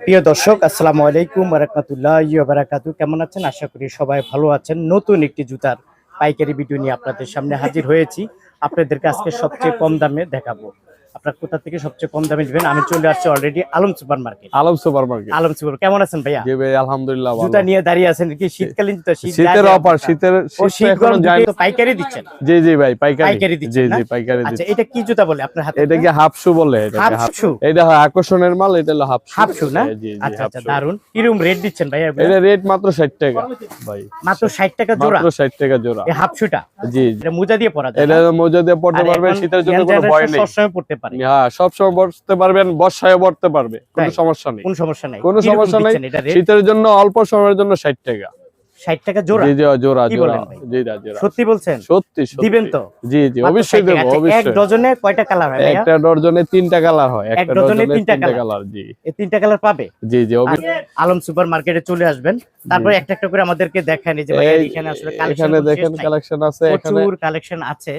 প্রিয় দর্শক, আসসালামু আলাইকুম বারাকাতুল্লাহ বারাকাতু কেমন আছেন? আশা করি সবাই ভালো আছেন। নতুন একটি জুতার পাইকারি ভিডিও নিয়ে আপনাদের সামনে হাজির হয়েছি। আপনাদেরকে আজকে সবচেয়ে কম দামে দেখাবো। আপনার কোথা থেকে সবচেয়ে কম দামে নেবেন? আমি চলে আসছি already Alam supermarket Alam supermarket Alam super কেমন আছেন ভাইয়া? জি ভাই আলহামদুলিল্লাহ জুতা নিয়ে দাঁড়িয়ে আছেন কি? শীতকালীন জুতা শীতের অফার? শীতের শীত এখনও যায় তো পাইকারি দিচ্ছেন? জি জি ভাই পাইকারি। পাইকারি দিচ্ছেন না? জি পাইকারি দিচ্ছেন আচ্ছা এটা কি জুতা বলে আপনার হাতে? এটা কি হাফ শু বলে? এটা হাফ শু এটা হয় আকর্ষণের মাল এটা হলো হাফ শু হাফ শু না? জি জি আচ্ছা আচ্ছা দারুণ কিরম রেট দিচ্ছেন ভাইয়া? এটা রেট মাত্র 60 টাকা ভাই। মাত্র ষাট টাকা জোড়া? মাত্র 60 টাকা জোড়া। এই হাফ শুটা জি জি। এটা মোজা দিয়ে পরা যায় এটা? মোজা দিয়ে পড়তে আর পারবেন শীতের জন্য কোনো ভয় নেই। সবসময় পড়তে পারে। হ্যাঁ সব সময় পড়তে পারবেন বর্ষায় পড়তে পারবে কোনো সমস্যা নেই। কোন সমস্যা নাই। কোনো সমস্যা নাই শীতের জন্য অল্প সময়ের জন্য 60 টাকা। 60 টাকা জোড়া? জি জোড়া জোড়া। জি দা জোড়া। সত্যি বলছেন? সত্যি দিবেন তো? জি জি অবশ্যই 60 টাকা। দেবো আচ্ছা, এক ডজনে কয়টা কালার হয় একটা ডজনে তিনটা কালার হয় একটা ডজনে তিনটা কালার। জি। এই তিনটা কালার পাবে? জি জি অবশ্যই। আলম সুপার মার্কেটে চলে আসবেন। তারপর একটা একটা করে আমাদেরকে দেখান এই যে এই- এখানে আসলে এখানে দেখেন কালেকশন কালেকশন আছে এখানে প্রচুর কালেকশন আছে।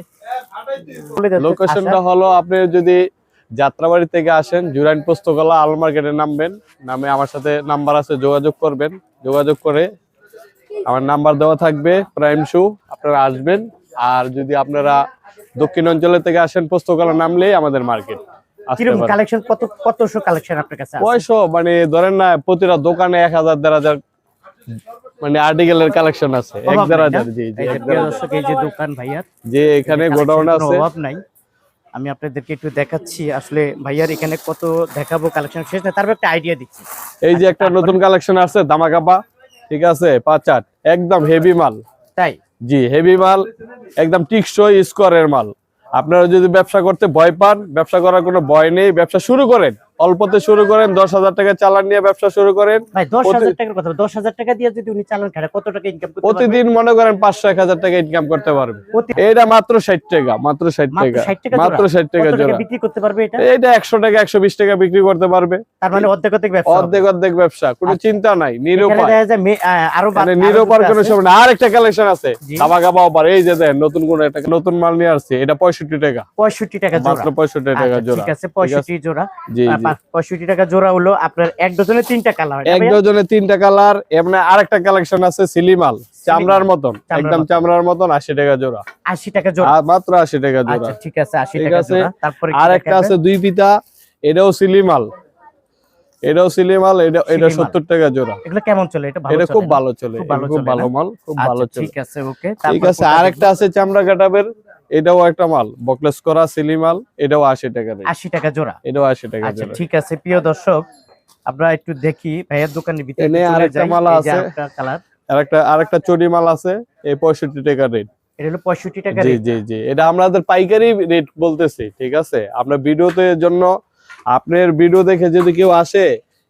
লোকেশনটা আচ্ছা, হলো আপনি যদি যাত্রাবাড়ি থেকে আসেন জুরাইন পোস্তকলা আল মার্কেটে নামবেন। নামে আমার সাথে নাম্বার আছে যোগাযোগ করবেন। যোগাযোগ করে আমার নাম্বার দেওয়া থাকবে প্রাইম শু আপনারা আসবেন। আর যদি আপনারা দক্ষিণ অঞ্চলের থেকে আসেন পোস্তকলা নামলেই আমাদের মার্কেট কালেকশন কত কতশো কালেকশন আপনার কাছে মানে ধরেন না প্রতিটা দোকানে এক হাজার দেড় হাজার মানে আর্টিকেলের কালেকশন আছে। এক? হাজার জি জি এই যে এক দেড় প্রিয় হাজার। দর্শক এই যে দোকান ভাইয়ার যে এখানে গোডাউন আছে। অভাব নাই। আমি আপনাদেরকে একটু দেখাচ্ছি আসলে ভাইয়ার এখানে কত দেখাবো কালেকশন শেষ না তারপর একটা আইডিয়া দিচ্ছি। এই যে একটা নতুন কালেকশন আছে দামাকাপা ঠিক আছে পাঁচাট একদম হেভি মাল। তাই? জি হেভি মাল একদম টিকসই স্কোয়ারের মাল। আপনারা যদি ব্যবসা করতে ভয় পান ব্যবসা করার কোনো ভয় নেই ব্যবসা শুরু করেন। অল্পতে শুরু করেন দশ হাজার টাকা চালান নিয়ে ব্যবসা শুরু করেন। দশ হাজার টাকার কথা দশ হাজার টাকা দিয়ে যদি উনি চালান খাটা কত টাকা ইনকাম প্রতিদিন মনে করেন পাঁচশো এক হাজার টাকা ইনকাম করতে পারবে। এটা মাত্র ষাট টাকা মাত্র ষাট টাকা মাত্র ষাট টাকা জোড়া। বিক্রি করতে পারবে এটা? এটা একশো টাকা একশো বিশ টাকা বিক্রি করতে পারবে। তার মানে অর্ধেক অর্ধেক ব্যবসা হবে। অর্ধেক অর্ধেক ব্যবসা কোনো আচ্ছা। চিন্তা নাই নিরুপায়। নিরুপার কোনো সময় না আর একটা কালেকশন আছে। অফার। এই যে দেন নতুন কোন একটা নতুন মাল নিয়ে আসছে। এটা পঁয়ষট্টি টাকা। পঁয়ষট্টি টাকা মাত্র পঁয়ষট্টি টাকা আচ্ছা, জোড়া। ঠিক আছে পঁয়ষট্টি জোড়া। জি। পঁয়ষট্টি টাকা জোড়া হলো আপনার এক ডজনে তিনটা কালার এক ডজনে তিনটা কালার এমনি আরেকটা কালেকশন আছে সিলিমাল চামড়ার মতন একদম চামড়ার মতন আশি টাকা জোড়া। আশি টাকা জোড়া। মাত্র আশি টাকা জোড়া। আচ্ছা ঠিক আছে আশি ঠিক টাকা আছে। তারপরে কি আর একটা দেখাবে? আছে দুই পিতা এটাও সিলিমাল। এটাও সিলিমাল এটা এটা সিলিমাল। সত্তর টাকা জোড়া। এগুলো কেমন চলে? এটা ভালো এটা খুব ভালো চলে খুব ভালো এটা খুব ভালো? মাল খুব আচ্ছা, ভালো চলে। ঠিক আছে ওকে। ঠিক আছে আর একটা আছে চামড়া কাটাবের। এটাও একটা মাল বকলেস করা সিলি মাল এটাও আশি টাকা আশি টাকা জোড়া। এটাও আশি টাকা আচ্ছা ঠিক আছে প্রিয় দর্শক আমরা একটু দেখি ভাইয়ের দোকানের ভিতরে আরেকটা। মালা আছে। কালার আরেকটা আরেকটা চটি মাল আছে এই পঁয়ষট্টি টাকা রেট এটা হলো পঁয়ষট্টি টাকা জি জি জি এটা আমাদের পাইকারি রেট বলতেছি ঠিক আছে? আমরা ভিডিওতে জন্য আপনার ভিডিও দেখে যদি কেউ আসে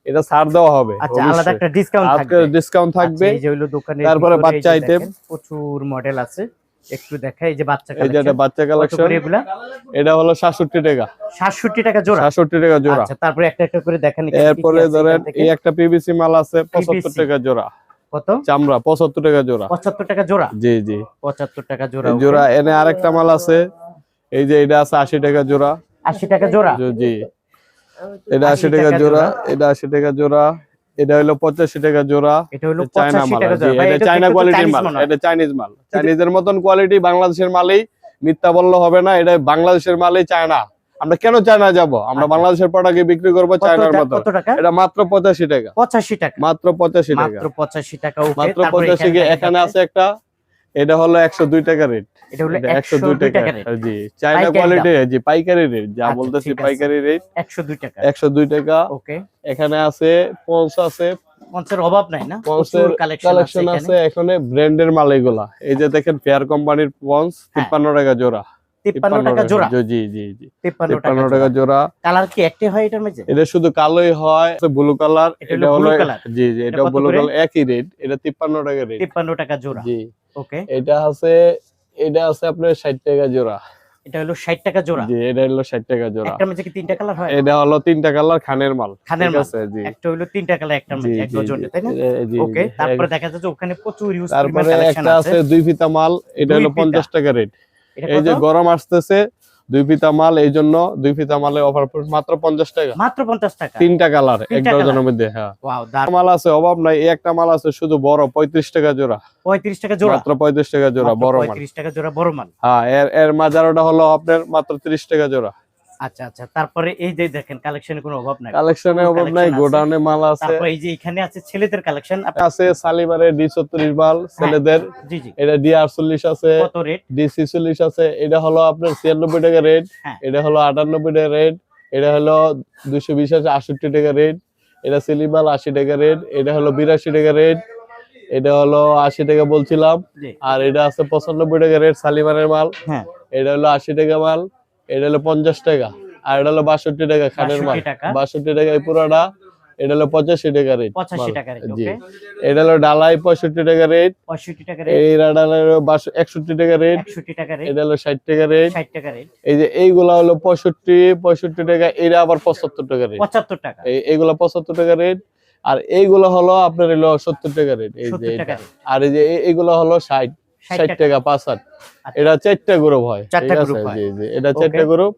এটা ছাড় দেওয়া হবে আচ্ছা আলাদা একটা ডিসকাউন্ট থাকবে। ডিসকাউন্ট থাকবে। আচ্ছা, এই যে হলো দোকানের তারপরে বাচ্চা আইটেম প্রচুর মডেল আছে। একটু দেখাই যে বাচ্চা এই যে কালেকশন বাচ্চা কালেকশন এগুলা? এটা হলো সাতষট্টি টাকা। 67 টাকা জোড়া? সাতষট্টি টাকা জোড়া। আচ্ছা তারপরে একটা একটা করে দেখেন এরপরে ধরেন এই একটা পিভিসি মাল আছে পঁচাত্তর PVC টাকা জোড়া। কত? চামড়া পঁচাত্তর টাকা জোড়া। 75 টাকা জোড়া? জি জি। 75 টাকা জোড়া জোড়া এনে আরেকটা মাল আছে। এই যে এটা আছে আশি টাকা জোড়া। 80 টাকা জোড়া? জি, জি। এটা 80 আশি টাকা জোড়া জোড়া। এটা আশি টাকা জোড়া। এটা হলো পঁচাশি টাকা জোড়া এটা হলো 85 মাল। টাকা জোড়া। এটা চায়না কোয়ালিটির মাল এটা চাইনিজ মাল। চাইনিজের মতন কোয়ালিটি বাংলাদেশের মালেই মিথ্যা বললে হবে না এটা বাংলাদেশের মালেই চায়না আমরা কেন চায়না যাব? আমরা আচ্ছা। বাংলাদেশের প্রোডাক্ট বিক্রি করব চায়নার মতো। এটা মাত্র পঁচাশি টাকা। 85 টাকা। মাত্র পঁচাশি টাকা। মাত্র 85 টাকা মাত্র পঁচাশি এখানে আছে একটা এটা হলো একশো দুই টাকা রেট এটা হলো একশো 102 দুই টাকা টাকা জি চায়না কোয়ালিটি জি পাইকারি রেট যা আচ্ছা, বলতেছি পাইকারি রেট 102 টাকা। একশো দুই টাকা। ওকে। এখানে আছে পঞ্চ আছে। পঞ্চের অভাব নাই না? পঞ্চের কালেকশন আছে এখানে। ব্র্যান্ডের মাল এগুলা। এই যে দেখেন ফেয়ার কোম্পানির পঞ্চ হ্যাঁ। তিপ্পান্ন টাকা জোড়া। 53 টাকা জোড়া। জি জি জি জি। 53 টাকা টাকা জোড়া। জোড়া। কালার কি একটাই হয় এটার মধ্যে? এটা শুধু কালোই হয় ব্লু কালার এটা হলো এটা হলো blue color। জি জি এটা এটা ব্লু কালার একই রেট এটা তিপ্পান্ন টাকা রেট 53 টাকা জোড়া। জি। ওকে এটা আছে এটা আছে আপনার ষাট টাকা জোড়া। এটা হলো 60 টাকা জোড়া। জি এটা হলো ষাট টাকা জোড়া। একটার মধ্যে কি তিনটা কালার হয়? এটা হলো তিনটা কালার খানের মাল। খানের ঠিক মাল। জি। একটা হলো তিনটা কালার একটার জি মধ্যে এক ডজনে তাই না? জি, জি, ওকে তারপরে দেখা যাচ্ছে ওখানে প্রচুর ইউজ তারপরে একটা আছে দুই ফিতা মাল এটা হলো ফিতা। পঞ্চাশ টাকা রেট এই যে গরম আসতেছে দুই ফিতা মাল এই জন্য দুই ফিতা মালে অফার মাত্র পঞ্চাশ টাকা। মাত্র পঞ্চাশ টাকা? তিনটা কালার এক ডজনের মধ্যে হ্যাঁ। মাল আছে অভাব নাই একটা মাল আছে শুধু বড় পঁয়ত্রিশ টাকা জোড়া। পঁয়ত্রিশ টাকা জোড়া? মাত্র পঁয়ত্রিশ টাকা জোড়া বড় মাল। পঁয়ত্রিশ টাকা জোড়া বড় মাল। হ্যাঁ এর এর মাজারোটা হলো আপনার মাত্র ত্রিশ টাকা জোড়া। আচ্ছা আচ্ছা। তারপরে এই যে দেখেন কালেকশনের কোনো অভাব নাই। কালেকশনে অভাব নাই। গোডাউনে মাল আছে। তারপরে এই যে এখানে আছে ছেলেদের কালেকশন আছে সালিমারে ডি ছত্রিশ মাল ছেলেদের। জি জি। এটা ডি আটচল্লিশ আছে। কত রেট ডি আছে। এটা হলো আপনার ছিয়ানব্বই টাকা রেট হ্যাঁ। এটা হলো আটানব্বই টাকা রেট এটা হলো দুশো বিশ আছে আষট্টি টাকা রেট এটা সিলিমাল আশি টাকা রেট এটা হলো বিরাশি টাকা রেট এটা হলো আশি টাকা বলছিলাম। আর এটা আছে পঁচানব্বই টাকা রেট সালিমারের মাল। হ্যাঁ। এটা হলো আশি টাকা মাল। এটা হলো পঞ্চাশ টাকা আর এটা হলো বাষট্টি টাকা খানের মাল বাষট্টি টাকা এই পুরোটা এটা হলো পঁচাশি টাকা রেট জি এটা হলো ডালাই পঁয়ষট্টি টাকা রেট পঁয়ষট্টি টাকা রেট এই ডালাই একষট্টি টাকা রেট এটা হলো ষাট টাকা রেট ষাট টাকা রেট এই যে এইগুলা হলো পঁয়ষট্টি পঁয়ষট্টি টাকা এটা আবার পঁচাত্তর টাকা রেট পঁচাত্তর টাকা এই এইগুলা পঁচাত্তর টাকা রেট আর এইগুলো হলো আপনার হলো সত্তর টাকা রেট এই যে 70 টাকা এটা। আর এই যে এই- এইগুলো হলো ষাট 60 ষাট টাকা। পাঁচ আট আচ্ছা। এটা চারটা গ্রুপ হয়। হয়। জি জি। এটা চারটা গ্রুপ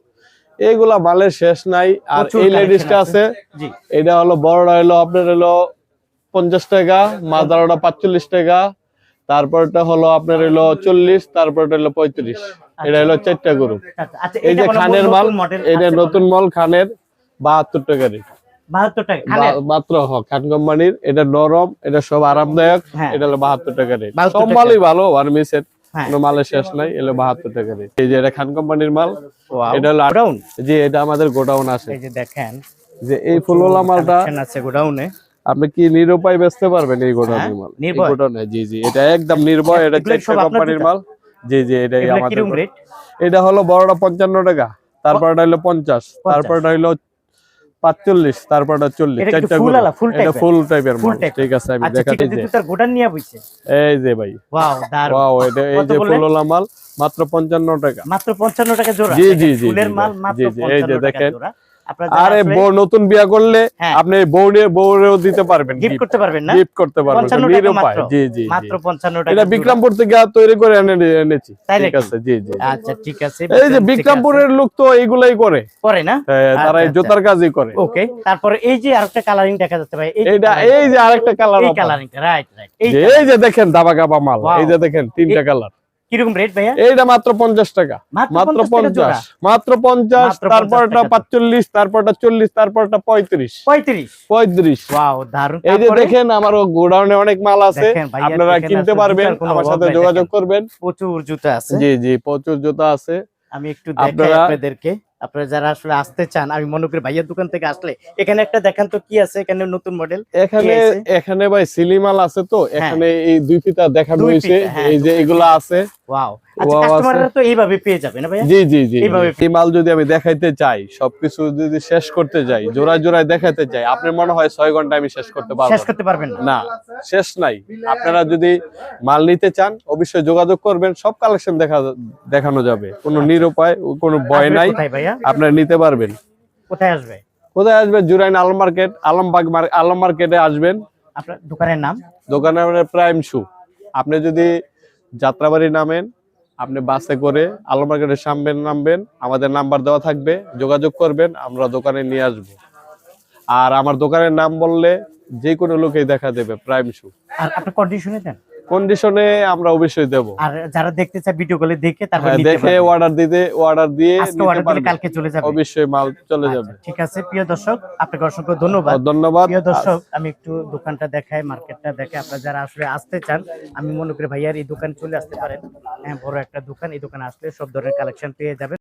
এইগুলা মালের শেষ নাই। আর এই লেডিসটা আছে। জি। এটা হলো বড়টা হলো আপনার হলো পঞ্চাশ টাকা মাদারটা পাঁচচল্লিশ টাকা তারপরটা হলো আপনার হলো চল্লিশ তারপরটা হলো পঁয়ত্রিশ। এটা হলো চারটা গ্রুপ আচ্ছা আচ্ছা এই যে খানের মাল এটা নতুন মাল খানের বাহাত্তর টাকা রেট। টাকা মাত্র হ খান কোম্পানির এটা নরম এটা সব আরামদায়ক হ্যাঁ। এটা হলো বাহাত্তর টাকা রেট সব মালই ভালো ভার্মিসের হ্যাঁ। কোনো মালের শেষ নাই এলো বাহাত্তর টাকা রেট এই যে এটা খান কোম্পানির মাল এটা হলো গোডাউন যে এটা আমাদের গোডাউন আছে। এই যে দেখেন যে এই ফুলওয়ালা মালটা আছে গোডাউনে আপনি কি নিরুপায় বেচতে পারবেন এই গোডাউনের হ্যাঁ, মাল? এই গোডাউনে জি জি এটা একদম নির্ভয় এটা কোম্পানির মাল। জি জি এটাই আমাদের গোডাউন। এটা হলো বড়টা পঞ্চান্ন টাকা তারপরটা হলো পঞ্চাশ। তারপরটা হলো পাঁচচল্লিশ তারপরটা চল্লিশ এটা একটু চারটা ফুল। আলা, full এটা ফুল টাইপের মাল ঠিক আছে আমি আচ্ছা দেখাতে দিই তার গোডাউন নিয়ে বইছে এই যে ভাই। ওয়াও দারুণ ওয়াও এটা এই যে? ফুলওয়ালা মাল মাত্র পঞ্চান্ন টাকা। মাত্র পঞ্চান্ন টাকা জোড়া। জি, জি, জি, ফুলের মাল মাত্র জি, এই যে পঞ্চান্ন টাকা দেখেন। জোড়া। আরে বউ নতুন বিয়া করলে হ্যাঁ। আপনি বউ নিয়ে বউরেও দিতে পারবেন গিফট করতে পারবেন না? গিফট করতে পারবেন নিরুপায়। জি জি। মাত্র পঞ্চান্ন টাকা এটা বিক্রমপুর থেকে তৈরি করে এনেছি। ঠিক আছে জি জি আচ্ছা ঠিক আছে। এই যে বিক্রমপুরের লোক তো এইগুলাই করে। করে না? হ্যাঁ, তারা এই আচ্ছা, জোতার কাজই করে। ওকে তারপরে এই যে আরেকটা কালারিং দেখা যাচ্ছে ভাই এই এইটা এই যে আরেকটা কালার এই কালারিংটা রাইট রাইট এই যে দেখেন দাবা গাবা মাল। এই যে দেখেন তিনটা কালার কীরকম রেট ভাইয়া? এইটা মাত্র পঞ্চাশ টাকা। মাত্র মাত্র 50 টাকা জোড়া? পঞ্চাশ। মাত্র 50 তারপরটা টাকা। পাঁচচল্লিশ তারপরটা চল্লিশ তারপরটা পঁয়ত্রিশ। পঁয়ত্রিশ? পঁয়ত্রিশ। ওয়াও দারুণ এই যে দেখেন আমার গোডাউনে অনেক মাল আছে। আপনারা কিনতে পারবেন আমার সাথে যোগাযোগ করবেন। প্রচুর জুতা আছে। জি জি প্রচুর জুতা আছে। আমি একটু দেখাই আপনাদেরকে আপনারা যারা আসলে আসতে চান আমি মনে করি ভাইয়ার দোকান থেকে আসলে এখানে একটা দেখান তো কি আছে এখানে নতুন মডেল এখানে এখানে ভাই সিলিমাল আছে তো এখানে এই দুই ফিতা দেখানো হয়েছে হ্যাঁ, এই যে এগুলা আছে। ওয়াও আচ্ছা কাস্টমাররা তো এইভাবে পেয়ে যাবে না ভাইয়া? জি জি জি এই মাল যদি আমি দেখাইতে চাই সবকিছু যদি শেষ করতে যাই জোড়ায় জোড়ায় দেখাইতে চাই আপনার মনে হয় ছয় ঘণ্টা আমি শেষ করতে পারব? শেষ করতে পারবেন না। শেষ নাই। আপনারা যদি মাল নিতে চান অবশ্যই যোগাযোগ করবেন সব কালেকশন দেখা দেখানো যাবে। কোনো নিরুপায় কোনো ভয় নাই। আপনারা নিতে পারবেন। কোথায় আসবে? কোথায় আসবেন? জুরাইন আলম মার্কেট আলমবাগ আলম মার্কেটে আসবেন। আপনার দোকানের নাম? দোকানে আপনার প্রাইম শু। আপনি যদি যাত্রাবাড়ি নামেন, আপনি বাসে করে আলো মার্কেটের সামনে নামবেন, আমাদের নাম্বার দেওয়া থাকবে, যোগাযোগ করবেন, আমরা দোকানে নিয়ে আসব। আর আমার দোকানের নাম বললে যে কোনো লোকেই দেখা দেবে, প্রাইম শু। আর আপনি কন্ডিশনে দেন কন্ডিশনে আমরা অবশ্যই দেব। আর যারা দেখতে চায় ভিডিও কলে দেখে তারপর হ্যাঁ, নিতে দেখে অর্ডার দিতে অর্ডার দিয়ে নিতে পারবে। কালকে চলে যাবে। অবশ্যই মাল চলে আচ্ছা, যাবে। ঠিক আছে প্রিয় দর্শক আপনাকে অসংখ্য ধন্যবাদ। ধন্যবাদ। প্রিয় দর্শক আমি একটু দোকানটা দেখাই মার্কেটটা দেখে আপনারা যারা আসলে আসতে চান আমি মনে করি ভাইয়ার এই দোকান চলে আসতে পারেন। হ্যাঁ বড় একটা দোকান এই দোকানে আসলে সব ধরনের কালেকশন পেয়ে যাবেন।